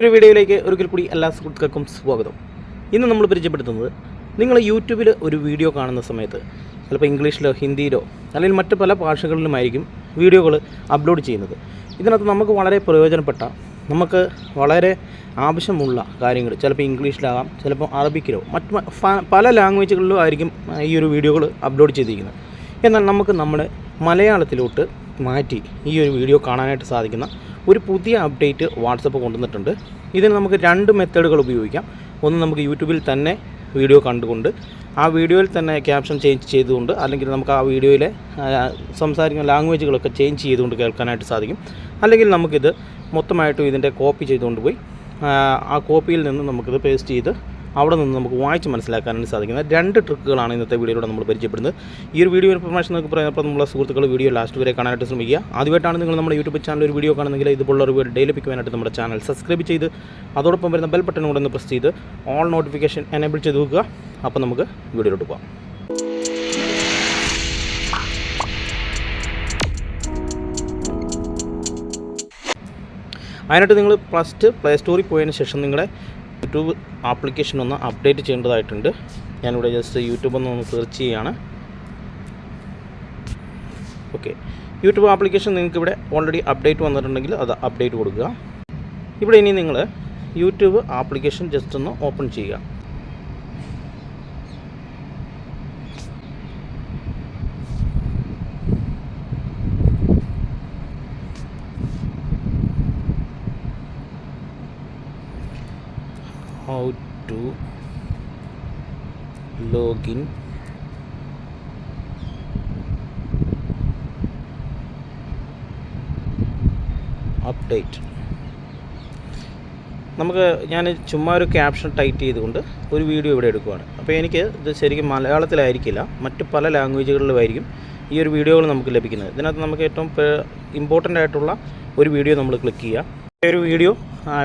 ഒരു വീഡിയോയിലേക്ക് ഒരിക്കൽ കൂടി എല്ലാ സുഹൃത്തുക്കൾക്കും സ്വാഗതം. ഇന്ന് നമ്മൾ പരിചയപ്പെടുത്തുന്നത് നിങ്ങൾ യൂട്യൂബിൽ ഒരു വീഡിയോ കാണുന്ന സമയത്ത് ചിലപ്പോൾ ഇംഗ്ലീഷിലോ ഹിന്ദിയിലോ അല്ലെങ്കിൽ മറ്റ് പല ഭാഷകളിലുമായിരിക്കും വീഡിയോകൾ അപ്ലോഡ് ചെയ്യുന്നത്. ഇതിനകത്ത് നമുക്ക് വളരെ പ്രയോജനപ്പെട്ട നമുക്ക് വളരെ ആവശ്യമുള്ള കാര്യങ്ങൾ ചിലപ്പോൾ ഇംഗ്ലീഷിലാകാം ചിലപ്പോൾ അറബിക്കിലോ മറ്റ് പല ലാംഗ്വേജുകളിലും ആയിരിക്കും ഈ ഒരു വീഡിയോകൾ അപ്ലോഡ് ചെയ്തിരിക്കുന്നത്. എന്നാൽ നമുക്ക് നമ്മുടെ മലയാളത്തിലോട്ട് മാറ്റി ഈ ഒരു വീഡിയോ കാണാനായിട്ട് സാധിക്കുന്ന ഒരു പുതിയ അപ്ഡേറ്റ് വാട്സപ്പ് കൊണ്ടുവന്നിട്ടുണ്ട്. ഇതിന് നമുക്ക് രണ്ട് മെത്തേഡുകൾ ഉപയോഗിക്കാം. ഒന്ന് നമുക്ക് യൂട്യൂബിൽ തന്നെ വീഡിയോ കണ്ടുകൊണ്ട് ആ വീഡിയോയിൽ തന്നെ ക്യാപ്ഷൻ ചേഞ്ച് ചെയ്തുകൊണ്ട് അല്ലെങ്കിൽ നമുക്ക് ആ വീഡിയോയിലെ സംസാരിക്കുന്ന ലാംഗ്വേജുകളൊക്കെ ചേഞ്ച് ചെയ്തുകൊണ്ട് കേൾക്കാനായിട്ട് സാധിക്കും. അല്ലെങ്കിൽ നമുക്കിത് മൊത്തമായിട്ടും ഇതിന്റെ കോപ്പി ചെയ്തുകൊണ്ട് പോയി ആ, കോപ്പിയിൽ നിന്ന് നമുക്കിത് പേസ്റ്റ് ചെയ്ത് അവിടെ നിന്ന് നമുക്ക് വായിച്ച് മനസ്സിലാക്കാനാണ് സാധിക്കുന്നത്. രണ്ട് ട്രിക്കുകളാണ് ഇന്നത്തെ വീഡിയോയിലൂടെ നമ്മൾ പരിചയപ്പെടുന്നത്. ഈ ഒരു വീഡിയോ ഇൻഫർമേഷൻ എന്നൊക്കെ പറയുമ്പോൾ നമ്മളെ സുഹൃത്തുക്കൾ വീഡിയോ ലാസ്റ്റ് വരെ കാണാനായിട്ട് ശ്രമിക്കുക. ആദ്യമായിട്ടാണ് നിങ്ങൾ നമ്മുടെ യൂട്യൂബ് ചാനൽ ഒരു വീഡിയോ കാണുന്നെങ്കിൽ ഇതുപോലുള്ള ഒരു വീഡിയോ ഡെയിലി പിക്കുവാനായിട്ട് നമ്മുടെ ചാനൽ സബ്സ്ക്രൈബ് ചെയ്ത് അതോടൊപ്പം വരുന്ന ബെൽ ബട്ടൺ കൂടെ ഒന്ന് പ്രസ് ചെയ്ത് ഓൾ നോട്ടിഫിക്കേഷൻ എനേബിൾ ചെയ്ത് വെക്കുക. അപ്പോൾ നമുക്ക് വീഡിയോയിലോട്ട് പോകാം അതിനായിട്ട് നിങ്ങൾ പ്ലസ് ടു പ്ലേ സ്റ്റോറിൽ പോയതിന് ശേഷം നിങ്ങളുടെ യൂട്യൂബ് ആപ്ലിക്കേഷൻ ഒന്ന് അപ്ഡേറ്റ് ചെയ്യേണ്ടതായിട്ടുണ്ട്. ഞാനിവിടെ ജസ്റ്റ് യൂട്യൂബ് ഒന്ന് ഒന്ന് സെർച്ച് ചെയ്യുകയാണ് ഓക്കെ യൂട്യൂബ് ആപ്ലിക്കേഷൻ നിങ്ങൾക്ക് ഇവിടെ ഓൾറെഡി അപ്ഡേറ്റ് വന്നിട്ടുണ്ടെങ്കിൽ അത് അപ്ഡേറ്റ് കൊടുക്കുക. ഇവിടെ ഇനി നിങ്ങൾ യൂട്യൂബ് ആപ്ലിക്കേഷൻ ജസ്റ്റ് ഒന്ന് ഓപ്പൺ ചെയ്യുക. How to login update. നമുക്ക് ഞാൻ ചുമ്മാ ഒരു ക്യാപ്ഷൻ ടൈറ്റ് ചെയ്തുകൊണ്ട് ഒരു വീഡിയോ ഇവിടെ എടുക്കുവാണ്. അപ്പോൾ എനിക്ക് ഇത് ശരിക്കും മലയാളത്തിലായിരിക്കില്ല. മറ്റ് പല ലാംഗ്വേജുകളിലുമായിരിക്കും ഈ ഒരു വീഡിയോകൾ നമുക്ക് ലഭിക്കുന്നത്. ഇതിനകത്ത് നമുക്ക് ഏറ്റവും ഇമ്പോർട്ടന്റ് ആയിട്ടുള്ള ഒരു വീഡിയോ നമ്മൾ ക്ലിക്ക് ചെയ്യുക ഒരു വീഡിയോ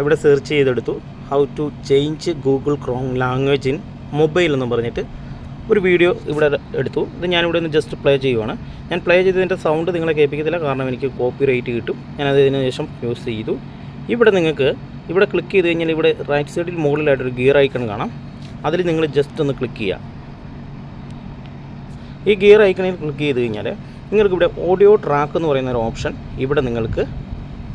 ഇവിടെ സെർച്ച് ചെയ്തെടുത്തു. How to change Google Chrome language in mobile എന്ന് പറഞ്ഞിട്ട് ഒരു വീഡിയോ ഇവിടെ എടുത്തു. ഇത് ഞാനിവിടെ നിന്ന് ജസ്റ്റ് പ്ലേ ചെയ്യുവാണ്. ഞാൻ പ്ലേ ചെയ്തതിന്റെ സൗണ്ട് നിങ്ങളെ കേൾപ്പിക്കത്തില്ല. കാരണം എനിക്ക് കോപ്പി റേറ്റ് കിട്ടും. ഞാനത് ഇതിന് ശേഷം യൂസ് ചെയ്തു. ഇവിടെ നിങ്ങൾക്ക് ഇവിടെ ക്ലിക്ക് ചെയ്ത് കഴിഞ്ഞാൽ ഇവിടെ റൈറ്റ് സൈഡിൽ മുകളിലായിട്ടൊരു ഗിയർ ഐക്കൺ കാണാം. അതിൽ നിങ്ങൾ ജസ്റ്റ് ഒന്ന് ക്ലിക്ക് ചെയ്യുക. ഈ ഗിയർ ഐക്കണിൽ ക്ലിക്ക് ചെയ്ത് കഴിഞ്ഞാൽ നിങ്ങൾക്ക് ഇവിടെ ഓഡിയോ ട്രാക്ക് എന്ന് പറയുന്ന ഒരു ഓപ്ഷൻ ഇവിടെ നിങ്ങൾക്ക്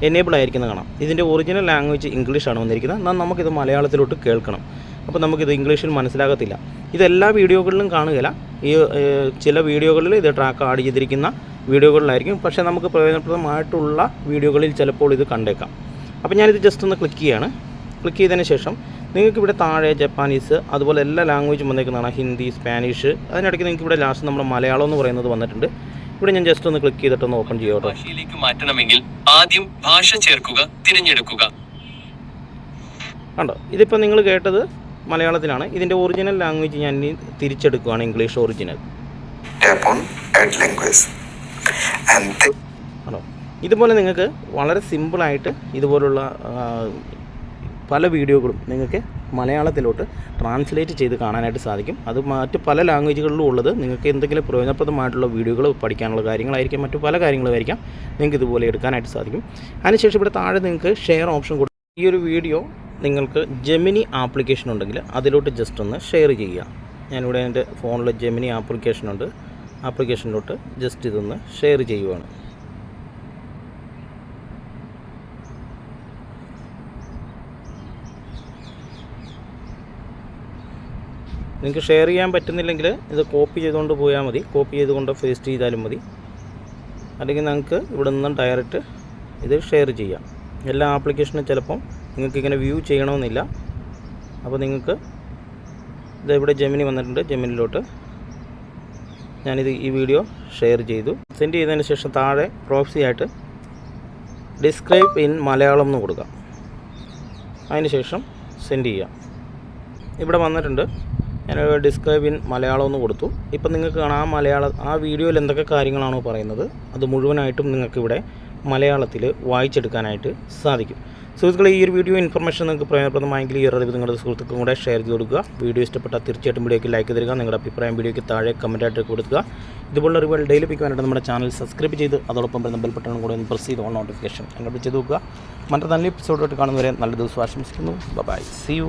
എനേബിൾ ആയിരിക്കുന്നത് കാണാം. ഇതിന്റെ ഒറിജിനൽ ലാംഗ്വേജ് ഇംഗ്ലീഷാണ് വന്നിരിക്കുന്നത്. എന്നാൽ നമുക്കിത് മലയാളത്തിലോട്ട് കേൾക്കണം. അപ്പോൾ നമുക്കിത് ഇംഗ്ലീഷിൽ മനസ്സിലാകത്തില്ല. ഇതെല്ലാ വീഡിയോകളിലും കാണുകയില്ല. ഈ ചില വീഡിയോകളിൽ ഇത് ട്രാക്ക് ആഡ് ചെയ്തിരിക്കുന്ന വീഡിയോകളിലായിരിക്കും. പക്ഷേ നമുക്ക് പ്രയോജനപ്രദമായിട്ടുള്ള വീഡിയോകളിൽ ചിലപ്പോൾ ഇത് കണ്ടേക്കാം. അപ്പോൾ ഞാനിത് ജസ്റ്റ് ഒന്ന് ക്ലിക്ക് ചെയ്യാണ്. ക്ലിക്ക് ചെയ്തതിന് ശേഷം നിങ്ങൾക്ക് ഇവിടെ താഴെ ജപ്പാനീസ് അതുപോലെ എല്ലാ ലാംഗ്വേജും വന്നേക്കുന്നതാണ്. ഹിന്ദി സ്പാനിഷ് അതിനിടയ്ക്ക് നിങ്ങൾക്ക് ഇവിടെ ലാസ്റ്റ് നമ്മുടെ മലയാളം എന്ന് പറയുന്നത് വന്നിട്ടുണ്ട്. ഇവിടെ ഞാൻ ജസ്റ്റ് ഒന്ന് ക്ലിക്ക് ചെയ്തിട്ടൊന്ന് ഓപ്പൺ ചെയ്യാം ഭാഷയിലേക്ക് മാറ്റണമെങ്കിൽ ആദ്യം ഭാഷ ചേർക്കുക തിരഞ്ഞെടുക്കുക. കണ്ടോ? ഇതിപ്പോൾ നിങ്ങൾ കേട്ടത് മലയാളത്തിലാണ്. ഇതിന്റെ ഒറിജിനൽ ലാംഗ്വേജ് ഞാൻ ഇനി തിരിച്ചെടുക്കുകയാണ് ഇംഗ്ലീഷ് ഒറിജിനൽ ആണോ ഇതുപോലെ നിങ്ങൾക്ക് വളരെ സിമ്പിളായിട്ട് ഇതുപോലുള്ള പല വീഡിയോകളും നിങ്ങൾക്ക് മലയാളത്തിലോട്ട് ട്രാൻസ്ലേറ്റ് ചെയ്ത് കാണാനായിട്ട് സാധിക്കും. അത് മറ്റ് പല ലാംഗ്വേജുകളിലും ഉള്ളത് നിങ്ങൾക്ക് എന്തെങ്കിലും പ്രയോജനപ്രദമായിട്ടുള്ള വീഡിയോകൾ പഠിക്കാനുള്ള കാര്യങ്ങളായിരിക്കും മറ്റു പല കാര്യങ്ങളുമായിരിക്കാം നിങ്ങൾക്ക് ഇതുപോലെ എടുക്കാനായിട്ട് സാധിക്കും. അതിനുശേഷം ഇവിടെ താഴെ നിങ്ങൾക്ക് ഷെയർ ഓപ്ഷൻ കൊടുക്കും ഈ ഒരു വീഡിയോ നിങ്ങൾക്ക് ജെമിനി ആപ്ലിക്കേഷൻ ഉണ്ടെങ്കിൽ അതിലോട്ട് ജസ്റ്റ് ഒന്ന് ഷെയർ ചെയ്യുക. ഞാനിവിടെ എന്റെ ഫോണിൽ ജെമിനി ആപ്ലിക്കേഷനുണ്ട് ആപ്ലിക്കേഷനിലോട്ട് ജസ്റ്റ് ഇതൊന്ന് ഷെയർ ചെയ്യുവാണ്. നിങ്ങൾക്ക് ഷെയർ ചെയ്യാൻ പറ്റുന്നില്ലെങ്കിൽ ഇത് കോപ്പി ചെയ്തുകൊണ്ട് പോയാൽ മതി. കോപ്പി ചെയ്തുകൊണ്ട് പേസ്റ്റ് ചെയ്താലും മതി. അല്ലെങ്കിൽ നിങ്ങൾക്ക് ഇവിടെ നിന്നും ഡയറക്റ്റ് ഇത് ഷെയർ ചെയ്യാം. എല്ലാ ആപ്ലിക്കേഷനും ചിലപ്പം നിങ്ങൾക്ക് ഇങ്ങനെ വ്യൂ ചെയ്യണമെന്നില്ല. അപ്പോൾ നിങ്ങൾക്ക് ഇത് ഇവിടെ ജെമിനി വന്നിട്ടുണ്ട്. ജെമിനിലോട്ട് ഞാനിത് ഈ വീഡിയോ ഷെയർ ചെയ്തു. സെൻഡ് ചെയ്തതിന് ശേഷം താഴെ പ്രോക്സി ആയിട്ട് ഡിസ്ക്രൈബ് ഇൻ മലയാളം എന്ന് കൊടുക്കാം. അതിന് ശേഷം സെൻഡ് ചെയ്യാം. ഇവിടെ വന്നിട്ടുണ്ട് ഞാൻ ഡിസ്ക്രൈബ് ഇൻ മലയാളം എന്ന് കൊടുത്തു. ഇപ്പം നിങ്ങൾക്ക് കാണാം ആ മലയാളം ആ വീഡിയോയിൽ എന്തൊക്കെ കാര്യങ്ങളാണോ പറയുന്നത്. അത് മുഴുവനായിട്ടും നിങ്ങൾക്കിവിടെ മലയാളത്തിൽ വായിച്ചെടുക്കാനായിട്ട് സാധിക്കും. സുഹൃത്തുക്കളെ ഈ ഒരു വീഡിയോ ഇൻഫർമേഷൻ നിങ്ങൾക്ക് പ്രയോജനപ്രദമായെങ്കിൽ ഈ അറിവ് നിങ്ങളുടെ സുഹൃത്തുക്കളും കൂടെ ഷെയർ ചെയ്ത് കൊടുക്കുക. വീഡിയോ ഇഷ്ടപ്പെട്ടാൽ തീർച്ചയായിട്ടും വീഡിയോയ്ക്ക് ലൈക്ക് തരിക നിങ്ങളുടെ അഭിപ്രായം വീഡിയോയ്ക്ക് താഴെ കമന്റായിട്ട് കൊടുക്കുക. ഇതുപോലുള്ള അറിവുകൾ ഡെയിലി പിക്കുവാനായിട്ട് നമ്മുടെ ചാനൽ സബ്സ്ക്രൈബ് ചെയ്ത് അതോടൊപ്പം വരുന്ന ബെൽ ബട്ടൺ കൂടെ ഒന്ന് പ്രസ് ചെയ്ത് ഓൺ നോട്ടിഫിക്കേഷൻ എന്നെ ചെയ്ത് നോക്കുക. മറ്റൊരു നല്ല എപ്പിസോഡായിട്ട് കാണുന്നവരെ നല്ല ദിവസം ആശംസിക്കുന്നു. By C U